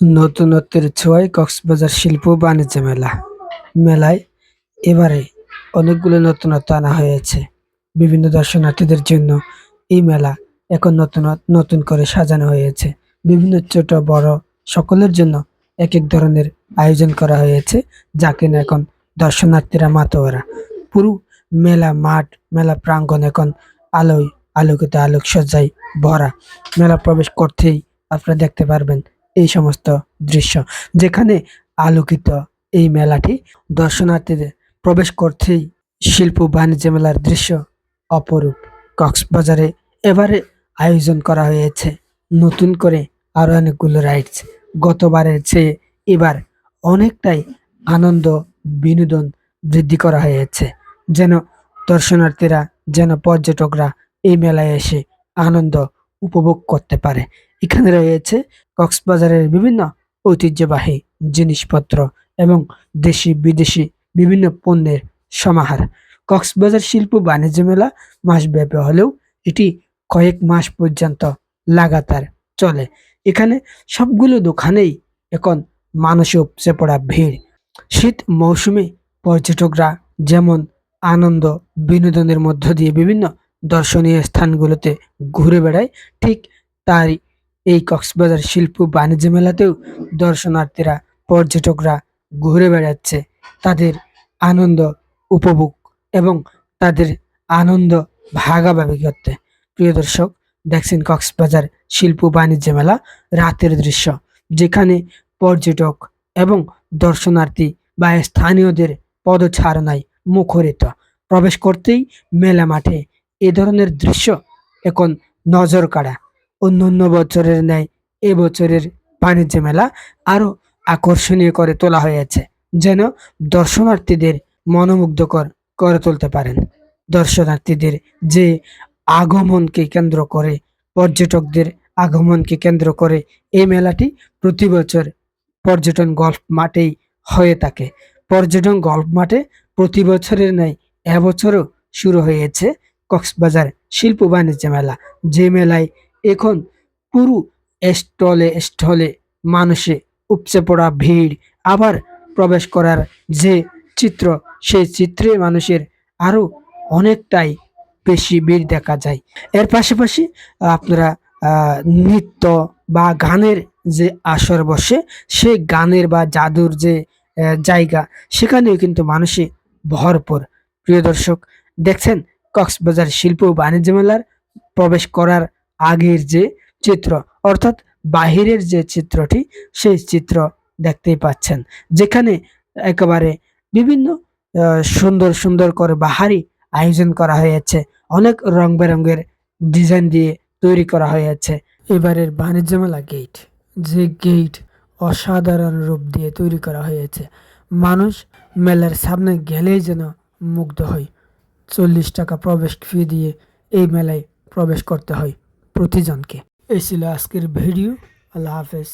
নতুনত্বের ছোঁয়ায় কক্সবাজার শিল্প বাণিজ্য মেলা। মেলায় এবারে অনেকগুলো নতুনত্ব আনা হয়েছে। বিভিন্ন দর্শনার্থীদের জন্য এই মেলা এখন নতুন নতুন করে সাজানো হয়েছে। বিভিন্ন ছোট, বড় সকলের জন্য এক এক ধরনের আয়োজন করা হয়েছে, যা কিনা এখন দর্শনার্থীরা মাতোয়ারা পুরো মেলা মাঠ, মেলা প্রাঙ্গণ এখন আলোয় আলোকিত, আলোকসজ্জায় ভরা। মেলা প্রবেশ করতেই আপনারা দেখতে পারবেন এই সমস্ত দৃশ্য। যেখানে আলোকিত এই মেলাটি দর্শনার্থীদের প্রবেশ করতেই শিল্প বাণিজ্য মেলার দৃশ্য অপরূপ। কক্সবাজারে এবারে আয়োজন করা হয়েছে। নতুন করে আরও অনেকগুলো রাইডস গতবারের চেয়ে এবার অনেকটাই আনন্দ, বিনোদন বৃদ্ধি করা হয়েছে। যেন দর্শনার্থীরা, যেন পর্যটকরা এই মেলায় এসে আনন্দ উপভোগ করতে পারে। এখানে রয়েছে কক্সবাজারের বিভিন্ন ঐতিহ্যবাহী জিনিসপত্র এবং দেশি বিদেশি বিভিন্ন পণ্যের সমাহার। কক্সবাজার শিল্প বাণিজ্য মেলা মাসব্যাপী হলেও এটি কয়েক মাস পর্যন্ত লাগাতার চলে। এখানে সবগুলো দোকানেই এখন মানুষে উপচে পড়া ভিড়। শীত মৌসুমে পর্যটকরা যেমন আনন্দ বিনোদনের মধ্য দিয়ে বিভিন্ন দর্শনীয় স্থানগুলোতে ঘুরে বেড়ায়, ঠিক তাই এই কক্সবাজার শিল্প বাণিজ্য মেলাতেও দর্শনার্থীরা, পর্যটকরা ঘুরে বেড়াচ্ছে। তাদের আনন্দ উপভোগ এবং তাদের আনন্দ ভাগাভাগি করতে। প্রিয় দর্শক, দেখছেন কক্সবাজার শিল্প বাণিজ্য মেলা রাতের দৃশ্য, যেখানে পর্যটক এবং দর্শনার্থী বা স্থানীয়দের পদচারণায় মুখরিত। প্রবেশ করতেই মেলা মাঠে এ ধরনের দৃশ্য এখন নজর কাড়া অন্য অন্য বছরের ন্যায় এবছরের বাণিজ্য মেলা আরও আকর্ষণীয় করে তোলা হয়েছে, যেন দর্শনার্থীদের মনোমুগ্ধকর করে তুলতে পারেন। দর্শনার্থীদের যে আগমনকে কেন্দ্র করে, পর্যটকদের আগমনকে কেন্দ্র করে এই মেলাটি প্রতি বছর পর্যটন গল্ফ মাঠেই হয়ে থাকে। পর্যটন গল্ফ মাঠে প্রতি বছরের ন্যায় এবছরও শুরু হয়েছে কক্সবাজার শিল্প বাণিজ্য মেলা, যে মেলায় এখন পুরো স্টলে স্টলে মানুষে উপচে পড়া ভিড়, আবার প্রবেশ করার যে চিত্র, সেই চিত্রে মানুষের আরও অনেকটাই বেশি ভিড় দেখা যায়। এর পাশাপাশি আপনারা নৃত্য বা গানের যে আসর বসে, সেই গানের বা জাদুর যে জায়গা, সেখানেও কিন্তু মানুষে ভরপুর। প্রিয় দর্শক, দেখছেন কক্সবাজার শিল্প ও বাণিজ্য মেলার প্রবেশ করার আগের যে চিত্র, অর্থাৎ বাহিরের যে চিত্রটি, সেই চিত্র দেখতেই পাচ্ছেন। যেখানে একেবারে বিভিন্ন সুন্দর সুন্দর করে বাহারি আয়োজন করা হয়েছে। অনেক রং বেরঙের ডিজাইন দিয়ে তৈরি করা হয়েছে। এবারের বাণিজ্য মেলা গেট যে গেট অসাধারণ রূপ দিয়ে তৈরি করা হয়েছে। মানুষ মেলার সামনে গেলেই যেন মুগ্ধ হয় চল্লিশ টাকা প্রবেশ ফি দিয়ে এই মেলায় প্রবেশ করতে হয়। প্রতিজনকে এই ছিল আজকের ভিডিও আল্লাহ হাফেজ